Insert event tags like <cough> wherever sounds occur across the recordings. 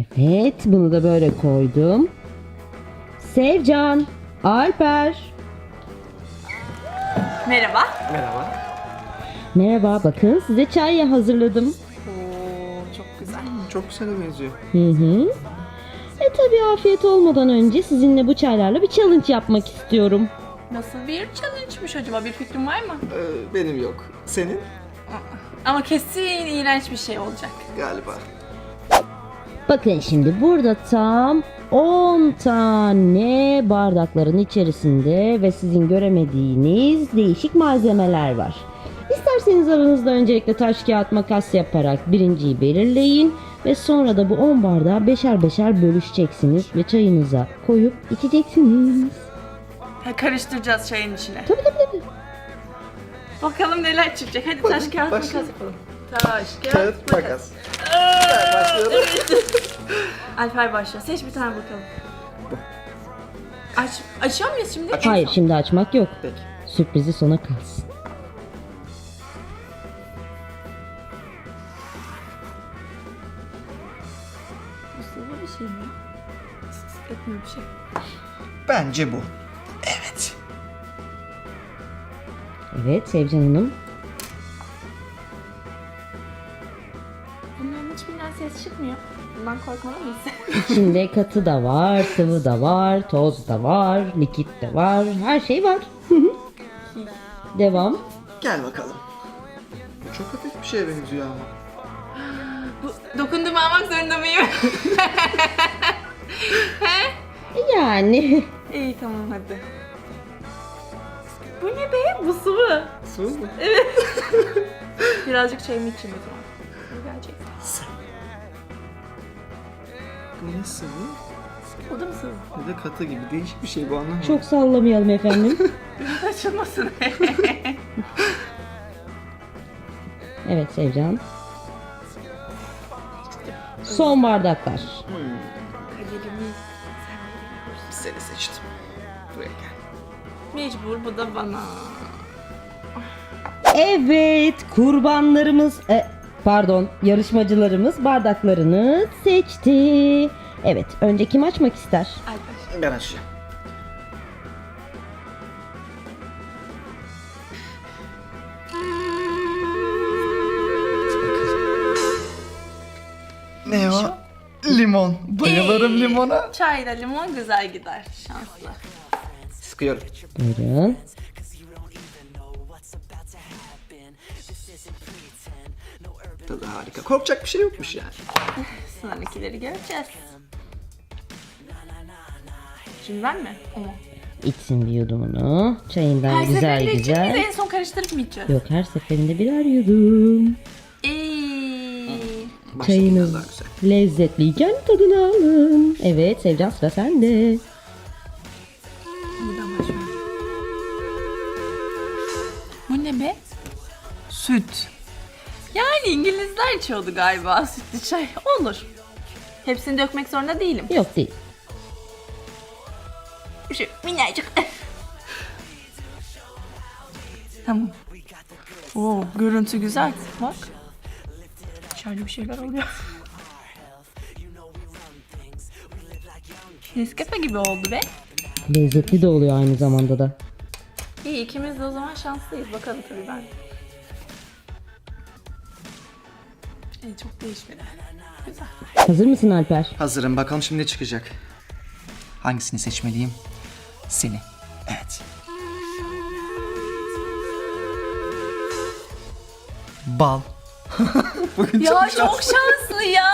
Evet, bunu da böyle koydum. Sevcan, Alper. Merhaba. Merhaba. Merhaba, bakın size çay hazırladım. Oo, çok güzel. Çok güzel benziyor. Hı hı. E tabi afiyet olmadan önce sizinle bu çaylarla bir challenge yapmak istiyorum. Nasıl bir challenge'mış acaba? Bir fikrin var mı? Ee, benim yok. Senin? Ama kesin iğrenç bir şey olacak. Galiba. Bakın şimdi burada tam 10 tane bardakların içerisinde ve sizin göremediğiniz değişik malzemeler var. İsterseniz aranızda öncelikle taş kağıt makas yaparak birinciyi belirleyin ve sonra da bu 10 bardağı beşer beşer bölüşeceksiniz ve çayınıza koyup içeceksiniz. Ha, karıştıracağız çayın içine. Tabii tabii tabii. Bakalım neler çıkacak. Hadi taş kağıt makas yapalım. Taş Kağıt makas. Başlayalım. Alper başla. Seç bir tane bakalım. Aç, açıyor muyuz şimdi? Aç. Hayır şimdi açmak yok. Peki. Sürprizi sona kalsın. Sıvı bir şey mi? Etmiyor bir şey. Bence bu. Evet. Evet Sevcan Hanım. İçinde katı da var, sıvı da var, toz da var, likit de var. Her şey var. Devam. Gel bakalım. Bu çok hafif bir şeye benziyor ama. Bu, dokunduğumu almak zorunda mıyım? <laughs> Yani İyi tamam hadi. Bu ne be? Bu sıvı. Sıvı mı? <laughs> Birazcık çayımı içeyim o zaman. Bu ne sıvı? O da mı sıvı? Ya da katı gibi. Değişik bir şey bu anlamadım. çok sallamayalım efendim. <laughs> Açılmasın. <laughs> Evet Sevcan. Son bardaklar. Kaderimi Seni seçtim. Buraya gel. Mecbur bu da bana. Evet kurbanlarımız e, pardon yarışmacılarımız bardaklarını seçti. Evet önce kim açmak ister? Ben açacağım. Ne o? Limon. Bayılırım limona. Çayla limon güzel gider. Şanslı. Sıkıyorum. Buyurun. Tadı harika. Korkacak bir şey yokmuş yani. Sonrakileri göreceğiz. Şimdi ben mi? O mu? İçsin bir yudumunu. Çayından Her güzel seferinde güzel. içeceğiz, en son karıştırıp mı içeceğiz? Yok her seferinde birer yudum. Eee. Başta Çayınız biraz daha güzel. lezzetliyken tadını alın. Evet Sevcan sıra sende. Buradan. Bu ne be? Süt. Yani İngilizler içiyordu galiba sütlü çay. Olur. Hepsini dökmek zorunda değilim. Yok değil. Şu minnacık. tamam. Oo, görüntü güzel. Bak. İçeride bir şeyler oluyor. Nescafe gibi oldu be. Lezzetli de oluyor aynı zamanda da. İyi ikimiz de o zaman şanslıyız. Bakalım tabii ben. E, çok değişmedi. Güzel. Hazır mısın Alper? Hazırım. Bakalım şimdi ne çıkacak. Hangisini seçmeliyim? Seni. Evet. Bal. <laughs> Bugün Ya çok çok şanslı ya.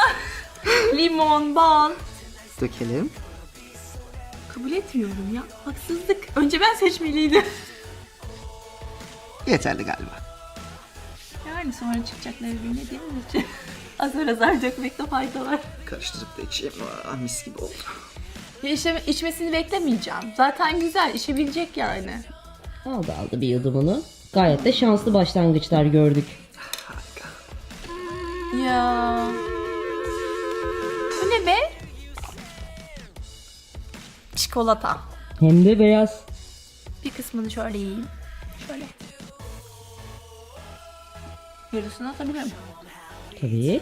Limon, bal. Dökelim. Kabul etmiyorum ya. Haksızlık. Önce ben seçmeliydim. Yeterli galiba. Yani sonra çıkacakları bilmediğimiz için. <laughs> Azar azar dökmekte fayda var. Karıştırıp da içeyim. Aa, mis gibi oldu. Ya işte içmesini beklemeyeceğim. Zaten güzel, içebilecek yani. Aldı aldı bir yudumunu. Gayet de şanslı başlangıçlar gördük. Harika. Ya. Bu ne be? Çikolata. Hem de beyaz. Bir kısmını şöyle yiyeyim. Şöyle. Yarısını atabilirim. Tabii.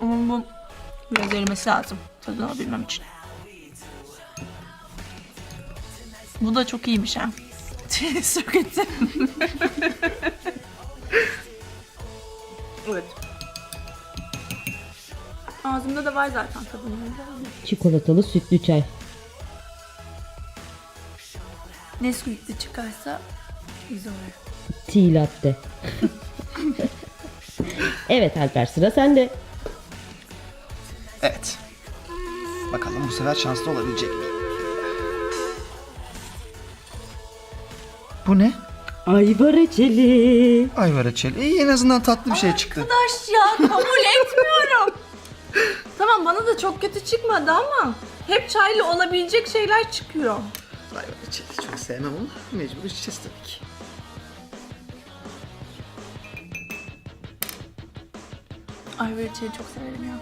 Ama bu biraz erimesi lazım tadını alabilmem için. Bu da çok iyiymiş ha. <laughs> Söküntü. evet. Ağzımda da var zaten tadını. Çikolatalı sütlü çay. Nesquik'li çıkarsa güzel olur. Tea latte. evet Alper sıra sende. Evet. Bakalım bu sefer şanslı olabilecek miyim? Bu ne? Ayva reçeli. Ayva reçeli. İyi en azından tatlı bir şey çıktı. Arkadaş ya kabul <laughs> etmiyorum. tamam bana da çok kötü çıkmadı ama hep çaylı olabilecek şeyler çıkıyor. Ayva reçeli çok sevmem ama mecbur içeceğiz tabii ki. Ay böyle çok severim ya.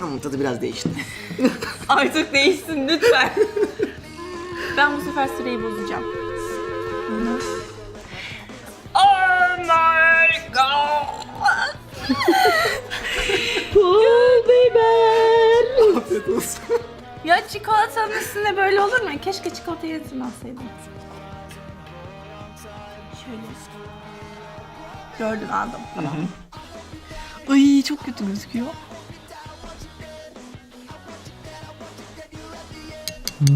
Ama tadı biraz değişti. <laughs> Artık değişsin lütfen. ben bu sefer süreyi bozacağım. Oh my god. Pul biber. Afiyet olsun. Ya çikolatanın üstünde böyle olur mu? Keşke çikolatayı ısırmasaydım. Şöyle. Gördün aldım. Tamam. Ay çok kötü gözüküyor.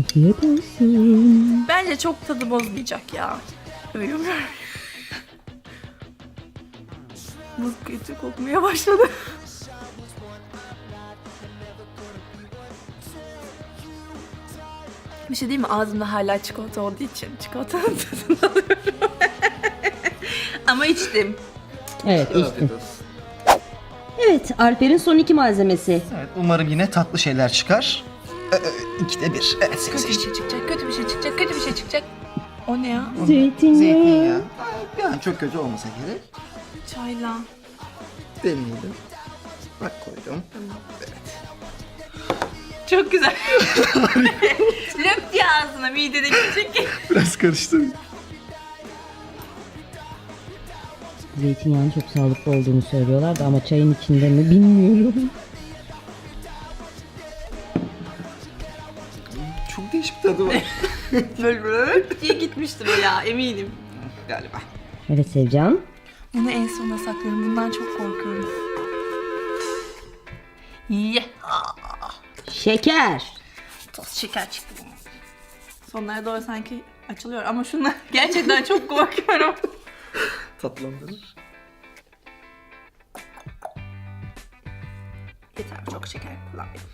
Afiyet olsun. Bence çok tadı bozmayacak ya. Öyle mi? <laughs> Buz kötü kokmaya başladı. <laughs> Bir şey değil mi? Ağzımda hala çikolata olduğu için çikolatanın <laughs> tadını alıyorum. Ama içtim. Evet içtim. Evet Alper'in son iki malzemesi. Evet umarım yine tatlı şeyler çıkar. Ee, ikide bir. Evet seni Kötü bir şey çıkacak, kötü bir şey çıkacak, kötü bir şey çıkacak. O ne ya? Zeytinyağı. Zeytinyağı. Yani çok kötü olmasa gerek. Çayla. Deneyelim. Bak koydum. Evet. Çok güzel. <laughs> Löp diye ağzına midede gidecek. Biraz karıştırdım. Zeytinyağının çok sağlıklı olduğunu söylüyorlardı ama çayın içinde mi bilmiyorum. Çok değişik bir tadı var. <laughs> Böyle löp diye gitmiştir o ya eminim. Galiba. Evet Sevcan. Bunu en sona saklıyorum. Bundan çok korkuyorum. Ye. Şeker. Toz şeker çıktı bunun. Sonlara doğru sanki açılıyor ama şundan <laughs> gerçekten çok korkuyorum. Tatlandırır. Yeter çok şeker kullanmayayım.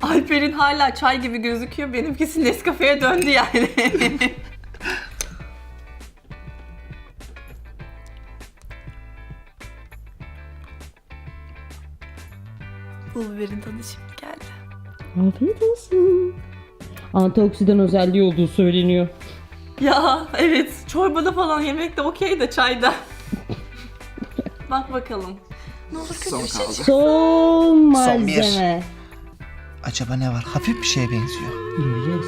Alper'in hala çay gibi gözüküyor. Benimkisi Nescafe'ye döndü yani. Pul biberin tadı şimdi geldi. Afiyet olsun. Antioksidan özelliği olduğu söyleniyor. Ya evet çorbada falan yemekte okey de çayda. Bak bakalım. Ne olur kötü Son bir şey kaldı. çık- Son bir. malzeme. Acaba ne var? Hafif bir şeye benziyor. Göreceğiz.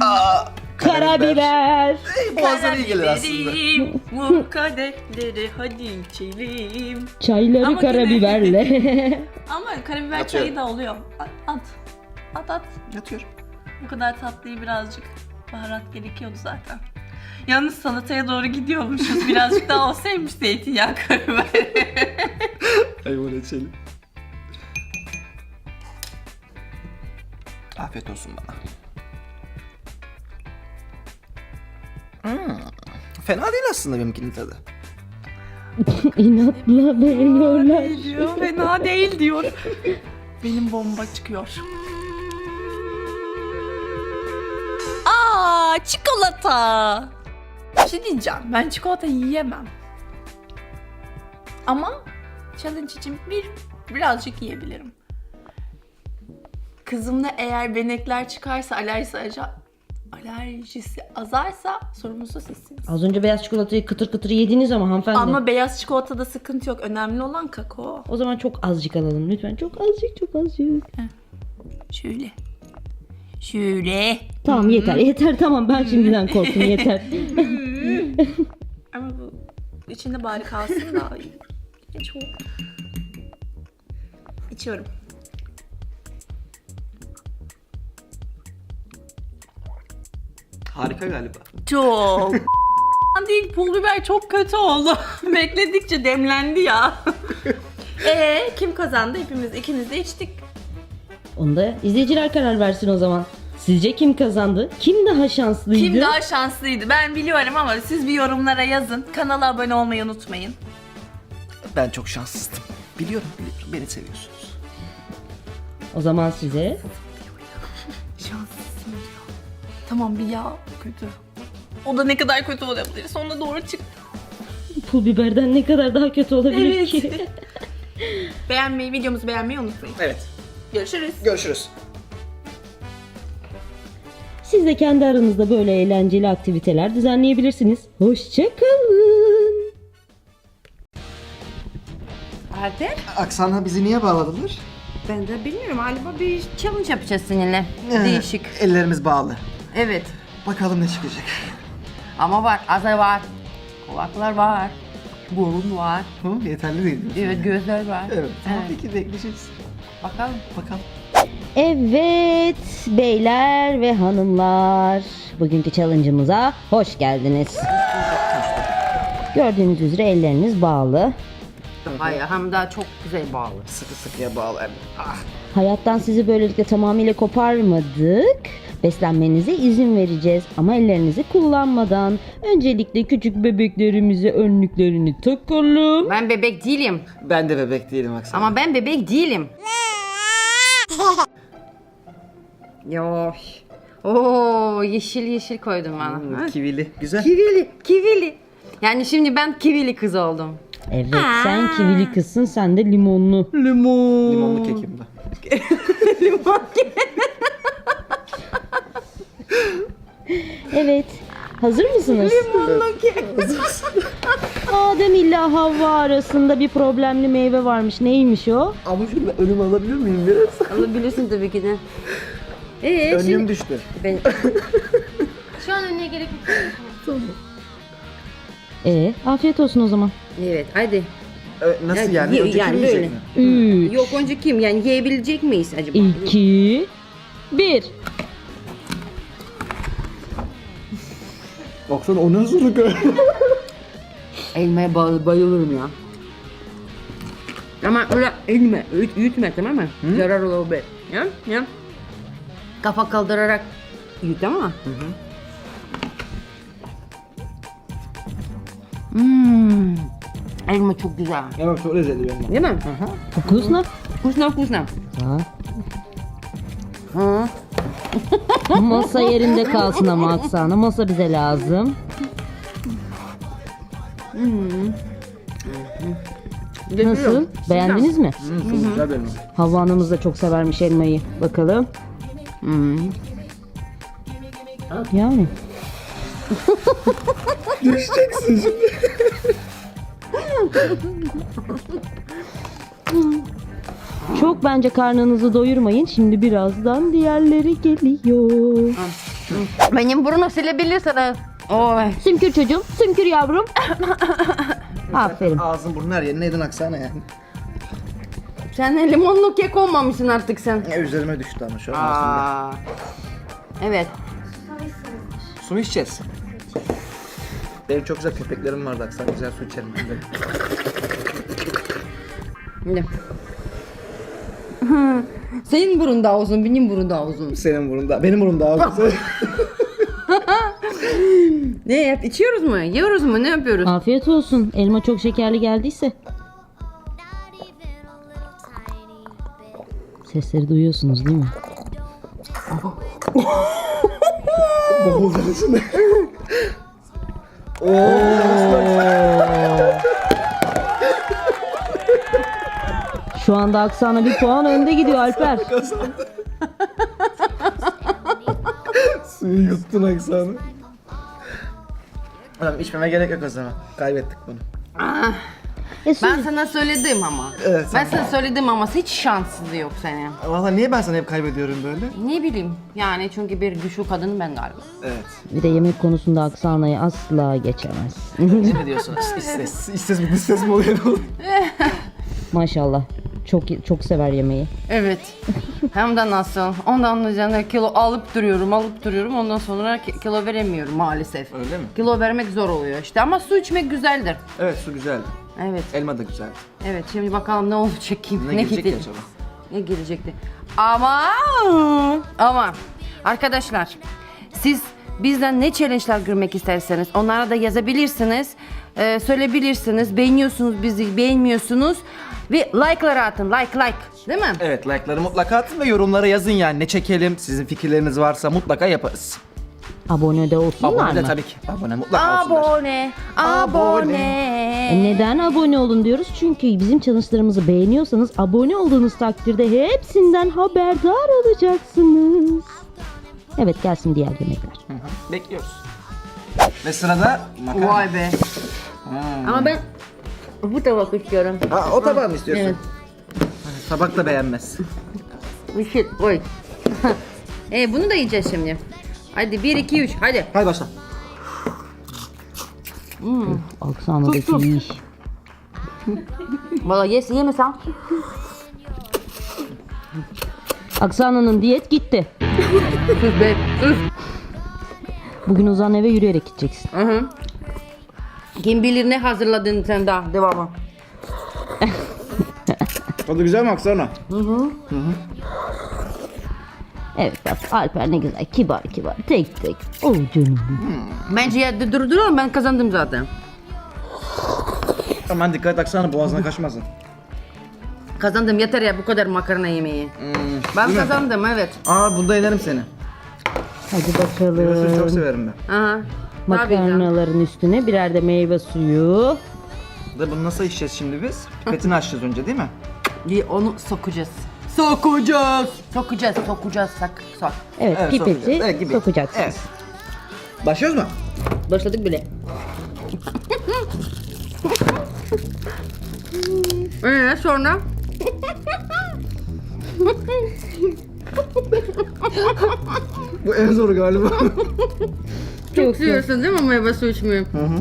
Aa, Karabiber. Boğazlara iyi gelir aslında. Bu kadehleri hadi içelim. Çayları Ama karabiberle. <laughs> <laughs> Ama karabiber Atıyorum. çayı da oluyor. At. At at. at. Yatıyor. Bu kadar tatlıyı birazcık baharat gerekiyordu zaten. Yalnız salataya doğru gidiyormuşuz. Birazcık daha olsaymış zeytinyağı karabiber. <laughs> Ayva reçeli. Afiyet olsun bana. Hmm, Fena değil aslında benimkinin tadı. <laughs> İnatla beğeniyorlar. diyor. Fena değil diyor. Benim bomba çıkıyor. Çikolata. Bir şey diyeceğim. Ben çikolata yiyemem. Ama challenge için bir birazcık yiyebilirim. Kızımda eğer benekler çıkarsa alerjisi aca- alerjisi azarsa sorumlusu sizsiniz. Az önce beyaz çikolatayı kıtır kıtır yediniz ama hanımefendi. Ama beyaz çikolatada sıkıntı yok. Önemli olan kakao. O zaman çok azıcık alalım lütfen. Çok azıcık çok azıcık. Şöyle. Şöyle. Tamam yeter yeter tamam ben şimdiden korktum yeter. Ama bu içinde bari kalsın da. O. İçiyorum. Harika galiba. Çok. değil pul biber çok kötü oldu. <laughs> Bekledikçe demlendi ya. <laughs> Ee kim kazandı? Hepimiz ikimiz de içtik. Onu da izleyiciler karar versin o zaman. Sizce kim kazandı? Kim daha şanslıydı? Kim daha şanslıydı? Ben biliyorum ama siz bir yorumlara yazın. Kanala abone olmayı unutmayın. Ben çok şanssızdım. Biliyorum biliyorum beni seviyorsunuz. O zaman size Şanslısın diyor. Tamam bir yağ kötü. O da ne kadar kötü olabilir. Sonuna doğru çıktı. pul biberden ne kadar daha kötü olabilir Evet. ki? <laughs> Beğenmeyi, videomuzu beğenmeyi unutmayın. Evet Görüşürüz. görüşürüz. Siz de kendi aranızda böyle eğlenceli aktiviteler düzenleyebilirsiniz. Hoşçakalın. Alper? Aksana bizi niye bağladılar? Ben de bilmiyorum. Galiba bir challenge yapacağız seninle. Ee, Değişik. Ellerimiz bağlı. Evet. Bakalım ne çıkacak. Ama var. Azar var. Kulaklar var. Burun var. Hı, yeterli değil. Evet yani. gözler var. Evet. Evet. peki bekleyeceğiz. Bakalım. Bakalım. Evet beyler ve hanımlar bugünkü challenge'ımıza hoş geldiniz. Gördüğünüz üzere elleriniz bağlı. Hayır hem daha çok güzel bağlı. Sıkı sıkıya bağlı. Ah. Hayattan sizi böylelikle tamamıyla koparmadık. Beslenmenize izin vereceğiz ama ellerinizi kullanmadan. Öncelikle küçük bebeklerimize önlüklerini takalım. Ben bebek değilim. Ben de bebek değilim Aksana. Ama ben bebek değilim. <laughs> Yok. Oo yeşil yeşil koydum bana. Hmm, Ha? Kivili. Güzel. Kivili, kivili. Yani şimdi ben kivili kız oldum. Evet sen kivili kızsın sen de limonlu. Limon. Limonlu kekim <laughs> bu. Evet hazır mısınız? Adem ile Havva arasında bir problemli meyve varmış. Neymiş o? Ama şöyle önümü alabilir miyim biraz? Alabilirsin tabii ki de. Ee, Önlüğüm şimdi... düştü. Ben... <laughs> Şu an önüne gerek yok. Ee, afiyet olsun o zaman. Evet hadi. Ö, Nasıl Yani yani? ye- Önce yani kim yiyecek böyle. mi? 3, Yok önce kim? Yani yiyebilecek miyiz acaba? 2, 1. Baksana o nasıl öyle? <laughs> Elmaya bay- bayılırım ya. Ama öyle elme, öğüt, ütme tamam mı? Zarar olabilir. Ya, ya. Kafa kaldırarak yut ama. Hmm. Elma çok güzel. Evet çok lezzetli benim. Değil mi? Вкусно? Вкусно, вкусно. Ha. Ha. <laughs> Masa yerinde kalsın ama Aksana. Masa bize lazım. Nasıl? Beğendiniz mi? Hmm, çok güzel benim. Havva Hanımız da çok severmiş elmayı. Bakalım. Hmm. Yani. <laughs> Düşeceksin şimdi. <laughs> Çok bence karnınızı doyurmayın. Şimdi birazdan diğerleri geliyor. Benim burnu silebilirsin. Oy. Sümkür çocuğum, sümkür yavrum. <laughs> Aferin. Ağzın burnun her yerine yedin Aksana yani. Sen limonlu kek olmamışsın artık sen. Ya, üzerime düştü ama şu an ağzımda. Aa. Evet. Su içeceğiz? Benim çok güzel köpeklerim vardı Aksana. Güzel su içerim ben de. Şimdi. <laughs> Senin burun daha uzun, benim burun daha uzun. Senin burnunda. Benim burnum daha güzel. <laughs> Ne yap? İçiyoruz mu? Yiyoruz mu? Ne yapıyoruz? Afiyet olsun. Elma çok şekerli geldiyse. Sesleri duyuyorsunuz değil mi? Boğulacağım <laughs> şimdi. Şu anda Aksana bir puan önde gidiyor Alper. <laughs> Suyu yuttun Aksana. Tamam içmeme gerek yok o zaman. Kaybettik bunu. Ah, E, Ben sana söyledim ama. Evet, Ben sen- sana söyledim ama hiç şanssız yok senin. Valla niye ben sana hep kaybediyorum böyle? Ne bileyim yani çünkü bir güçlü kadın ben galiba. Evet. Bir de yemek konusunda Aksana'yı asla geçemez. Ne diyorsunuz? İstes. İstes mi? İstes mi oluyor? Maşallah. Çok çok sever yemeği. Evet. Hem de nasıl? Ondan üzerine kilo alıp duruyorum, alıp duruyorum. Ondan sonra ki- kilo veremiyorum maalesef. Öyle mi? Kilo vermek zor oluyor işte ama su içmek güzeldir. Evet su güzeldi. Evet. Elma da güzeldi. Evet şimdi bakalım ne olacak kim? Ne, gelecek ki gidecek? acaba? Ne gelecekti? Ama ama arkadaşlar siz bizden ne challenge'lar görmek isterseniz onlara da yazabilirsiniz. Ee, söyleyebilirsiniz. Beğeniyorsunuz bizi, beğenmiyorsunuz. Ve like'ları atın. Like like. Değil mi? Evet like'ları mutlaka atın ve yorumlara yazın yani ne çekelim. Sizin fikirleriniz varsa mutlaka yaparız. Abone de olsunlar Abone de mı? tabii ki. Abone mutlaka olsunlar. Abone. Abone. E neden abone olun diyoruz? Çünkü bizim challenge'larımızı beğeniyorsanız abone olduğunuz takdirde hepsinden haberdar olacaksınız. Evet gelsin diğer yemekler. Hı hı. Bekliyoruz. Ve sırada makarna. Vay be. Ama ben bu tabak istiyorum. Ha, o tabağı mı istiyorsun? Evet. Tabak da beğenmez. <laughs> Bir şey oy. <laughs> e bunu da yiyeceğiz şimdi. Hadi 1 2 3 hadi. Hadi başla. Aksana'daki iş. Valla yes yemesem. Aksana'nın diyet gitti. Sus be. Bugün Ozan eve yürüyerek gideceksin. Hı hı. Kim bilir ne hazırladın sen daha devamı. <laughs> Tadı güzel mi Aksana? Evet bak Alper ne güzel kibar kibar tek tek. Oh canım. Bence ya dur dur ben kazandım zaten. Aman dikkat et Aksana boğazına kaçmasın. Kazandım yeter ya bu kadar makarna yemeği. Ben değil mi? kazandım evet. Aa bunda yenerim seni. Hadi Meyvesini çok bakalım. severim ben. Aha. Makarnaların üstüne birer de meyve suyu. Da bunu nasıl içeceğiz şimdi biz? Pipetini açacağız önce değil mi? Bir onu sokacağız. Sokacağız. Sokacağız, sokacağız. Sak, sok. Evet, Evet, pipeti sokacağız. Evet, gibi. sokacaksınız. Evet. Başlıyoruz mu? Başladık bile. <laughs> Ee sonra? <laughs> Bu en zoru galiba. Çok seviyorsun değil mi meyve su içmeyi? Hı hı.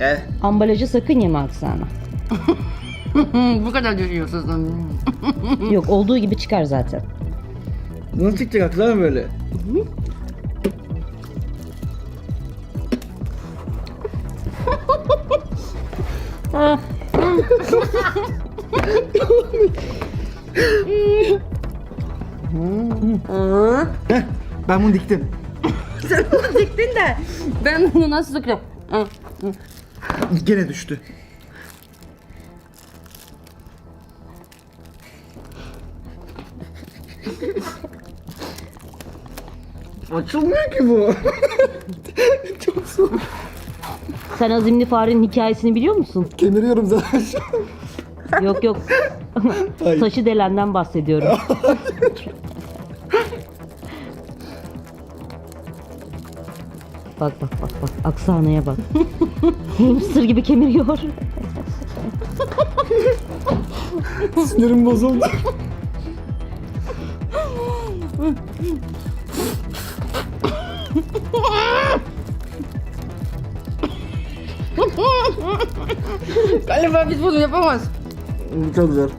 Eh, Ambalajı sakın yeme Aksana. Hı, <laughs> Bu kadar görüyorsun. Yok olduğu gibi çıkar zaten. nasıl çıkacak Aksana böyle? <laughs> Heh, ben bunu diktim. Sen bunu diktin de ben bunu nasıl sıkacağım? Hı. Gene düştü. Açılmıyor ki bu. <laughs> Çok zor. Sen azimli farenin hikayesini biliyor musun? Kemiriyorum zaten şu an. yok yok. Hayır. Taşı delenden bahsediyorum. <laughs> bak bak bak bak. Aksana'ya bak. Hamster gibi kemiriyor. Sinirim bozuldu. <laughs> Galiba biz bunu yapamaz. Çok zor.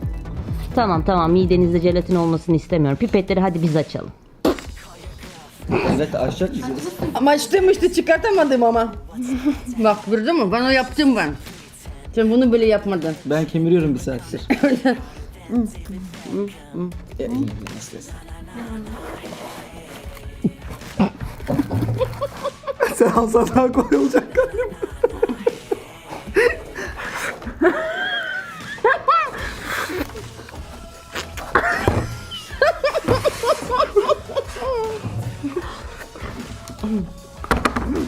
tamam tamam midenizde jelatin olmasını istemiyorum. Pipetleri hadi biz açalım. Zaten aşağı gideceğiz. Ama açtım işte çıkartamadım ama. Bak gördün mü? Bana yaptım ben. Sen bunu bile yapmadın. Ben kemiriyorum bir saattir. <laughs> Ya, iyi, nasıl desem. <laughs> Sen alsan daha kolay olacak galiba.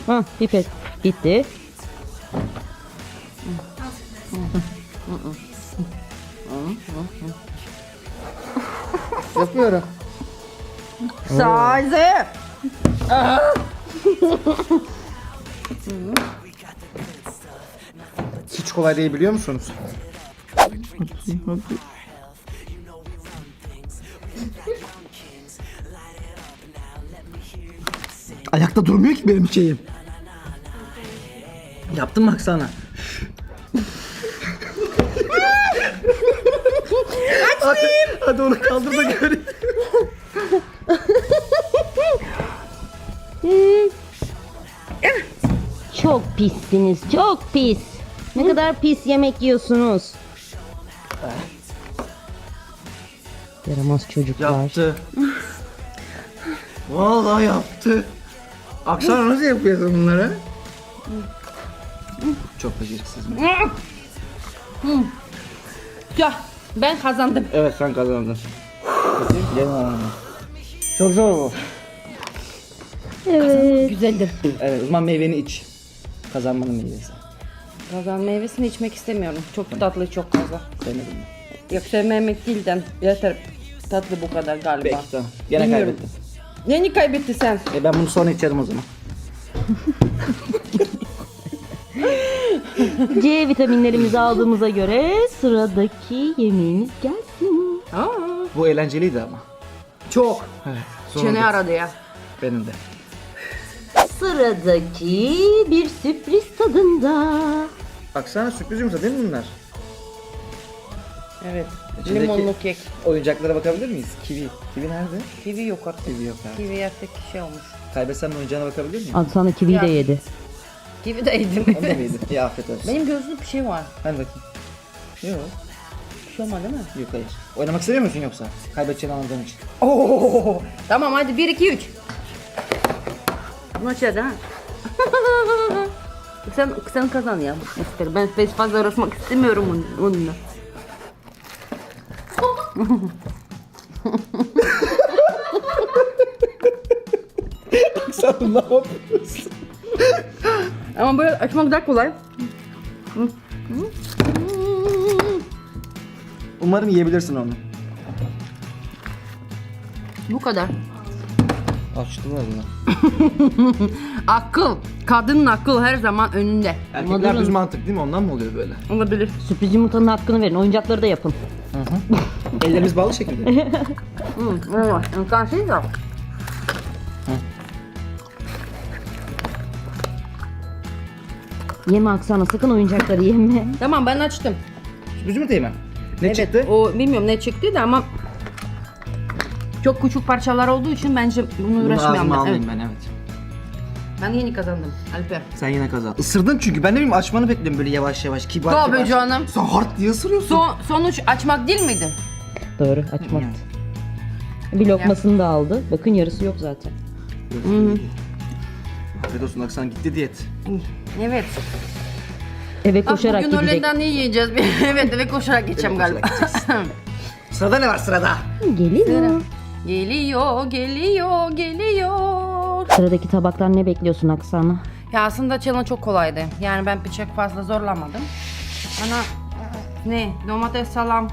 Hah pipet bitti. Yapıyorum. Sadece. <laughs> Kolay değil biliyor musunuz? Ayakta durmuyor ki benim şeyim. Yaptım baksana. Açmayayım. Hadi, hadi onu kaldır da göreyim. Çok pissiniz, çok pis. Ne kadar pis yemek yiyorsunuz. Yaramaz çocuklar. Yaptı. Vallahi yaptı. Akşam nasıl yapıyorsun bunları? Çok beceriksiz. Ya ben kazandım. Evet sen kazandın. Çok zor bu. Evet. Güzeldir. Evet o zaman meyveni iç. Kazanmanın meyvesi. Kazan meyvesini içmek istemiyorum. Çok tatlı çok fazla. Sevmedim mi? Yok sevmemek değilden. Yeter. Tatlı bu kadar galiba. Peki tamam. Gene Bilmiyorum. kaybettim. Kaybetti sen? E ben bunu sonra içerim o zaman. <laughs> C vitaminlerimizi aldığımıza göre sıradaki yemeğimiz gelsin. Aa, Bu eğlenceliydi ama. çok. Evet. Çene aradı ya. Benim de. Sıradaki bir sürpriz tadında. Baksana sürpriz yumurta değil mi bunlar? Evet. İçindeki- Limonlu kek. Oyuncaklara bakabilir miyiz? Kivi. Kivi nerede? Kivi yok artık. Kivi yok abi. Kivi artık şey olmuş. Kaybetsem de oyuncağına bakabilir miyim? Al sana kivi de Ya. yedi. Kivi de yedim. Onu da mıydı? İyi afiyet olsun. Benim gözümde bir şey var. Ben bakayım. Yok. Bir şey olmadı değil mi? Yok hayır. Oynamak istemiyor musun yoksa? Kaybedeceğini anladığın için. Oo. Tamam hadi 1 2 3. Bunu açar ha. <laughs> sen sen kazan ya. Mister. Ben ben fazla uğraşmak istemiyorum onun- onunla. Sen ne yapıyorsun? Ama böyle açmak daha kolay. Umarım yiyebilirsin onu. Bu kadar. Açtılar mı? <laughs> Akıl. Kadının akıl her zaman önünde. Erkekler durun. düz mantık değil mi? Ondan mı oluyor böyle? Olabilir. Sürpriz yumurtanın hakkını verin. Oyuncakları da yapın. <laughs> Ellerimiz bağlı şekilde. Hı, evet. İmkansız da. Yeme Aksana sakın oyuncakları yeme. Tamam ben açtım. Sürpriz yumurtayı mı? Ne evet, çıktı? O bilmiyorum ne çıktı da ama çok küçük parçalar olduğu için bence bunu uğraşmayalım. ağzıma ben. almayayım Evet. ben evet. Ben yeni kazandım Alper. Sen yine kazan. Isırdın çünkü ben ne bileyim açmanı bekliyorum böyle yavaş yavaş kibar Tabii kibar. canım. Sen hard diye ısırıyorsun. Son, sonuç açmak değil miydi? Doğru açmak. Bir lokmasını da aldı. Bakın yarısı yok zaten. Afiyet olsun Aksan gitti diyet. Evet. Eve Bak koşarak bugün gidecek. öğleden ne yiyeceğiz? <laughs> evet eve koşarak gideceğim Eve galiba. <laughs> Sırada ne var sırada? Geliyor. Geliyor, geliyor, geliyor. Sıradaki tabaktan ne bekliyorsun Aksana? Ya aslında challenge çok kolaydı. Yani ben bıçak fazla zorlamadım. Ana ne? Domates, salam,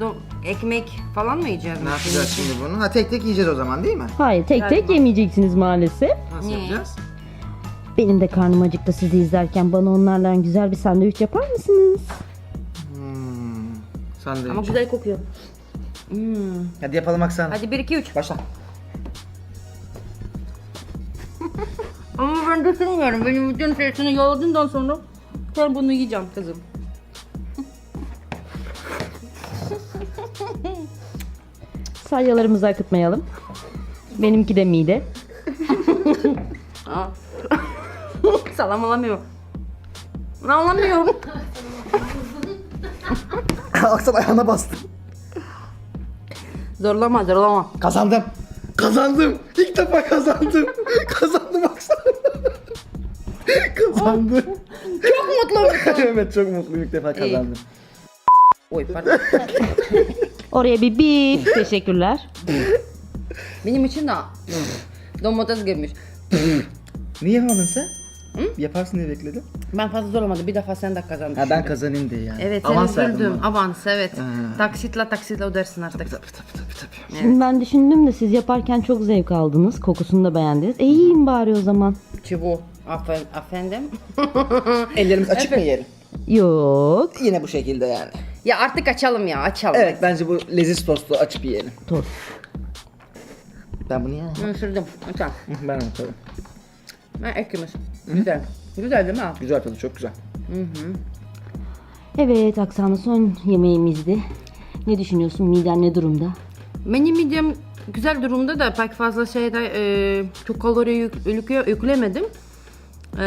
do- ekmek falan mı yiyeceğiz? Ne yapacağız şimdi bunu? Ha tek tek yiyeceğiz o zaman değil mi? Hayır tek tek yemeyeceksiniz maalesef. Nasıl Niye? yapacağız? Benim de karnım acıktı sizi izlerken bana onlardan güzel bir sandviç yapar mısınız? Hmm. Sandviç. Ama güzel kokuyor. Hadi yapalım Aksan. Hadi 1 2 3. Başla. <laughs> Ama ben düşünmüyorum. Benim bütün sesini yaladığından sonra sen bunu yiyeceğim kızım. <laughs> Salyalarımızı akıtmayalım. Benimki de mide. Aa. <laughs> Salam alamıyorum. Ben alamıyorum. Aksan ayağına bastı. Zorlama zorlama. Kazandım. Kazandım. İlk defa kazandım. <laughs> kazandım Aksan. kazandım. Çok mutlu musun? <laughs> evet çok mutluyum ilk defa kazandım. Oy pardon. <laughs> Oraya bir bip. Teşekkürler. Benim için de domates gelmiş. Niye yapamadın sen? Yaparsın diye bekledim. Ben fazla zorlamadım. Bir defa sen de kazandın. Ha ben kazanayım diye yani. Evet Avans verdim üzüldüm. Avans evet. Ha. Taksitle taksitle ödersin artık. Tabii tabii tabii tabii. Şimdi ben düşündüm de siz yaparken çok zevk aldınız. Kokusunu da beğendiniz. E yiyeyim bari o zaman. Çivu. Afen, efendim. <laughs> Ellerimiz açık mı Evet. yiyelim? Yok. Yine bu şekilde yani. ya artık açalım ya açalım. Evet bence bu leziz tostu açıp yiyelim. Tost. Ben bunu yiyemem. Hı, Isırdım. Tamam. Ben de Ben ekimiz. Güzel. Güzel değil mi abi? Güzel tadı çok güzel. Evet Aksan'ın son yemeğimizdi. Ne düşünüyorsun? Miden ne durumda? Benim midem güzel durumda da pek fazla şeyde e, çok kalori yük, yük- yüklemedim. E,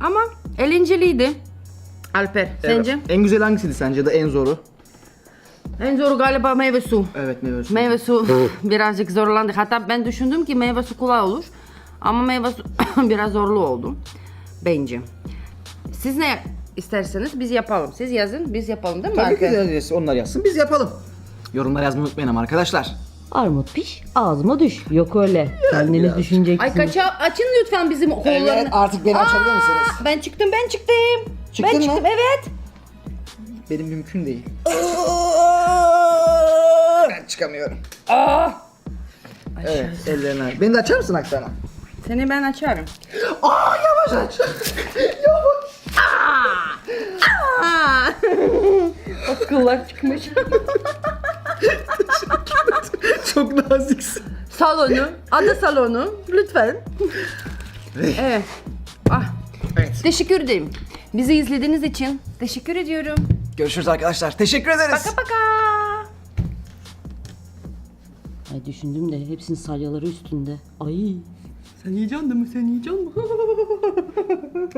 ama eğlenceliydi. Alper sence? Evet. En güzel hangisiydi sence de en zoru? En zoru galiba meyve su. Evet meyve suyu. Meyve su <laughs> birazcık zorlandık. Hatta ben düşündüm ki meyve su kolay olur. Ama meyve <coughs> biraz zorlu oldu. Bence. Siz ne isterseniz biz yapalım. Siz yazın biz yapalım değil mi Tabii ki de yazsın, onlar yazsın biz yapalım. Yorumlara yazmayı unutmayın ama arkadaşlar. Armut piş, ağzıma düş. Yok öyle. Kendiniz biraz. düşüneceksiniz. Ay kaça açın lütfen bizim kollarını. artık beni açabilir misiniz? Ben çıktım ben çıktım. Çıktın ben mı? çıktım evet. Benim mümkün değil. Ben çıkamıyorum. Aa! Evet ellerine. Beni de açar mısın Aksana? Seni ben açarım. Aa yavaş aç. <laughs> yavaş. Aa! o <laughs> kıllar çıkmış. <laughs> Çok naziksin. salonu, ada salonu lütfen. evet. Ah, Evet. teşekkür ederim. Bizi izlediğiniz için teşekkür ediyorum. Görüşürüz arkadaşlar. Teşekkür ederiz. Paka paka. Ay düşündüm de hepsinin salyaları üstünde. Ay. Sen yiyeceksin değil mi? Sen yiyeceksin mi? <laughs>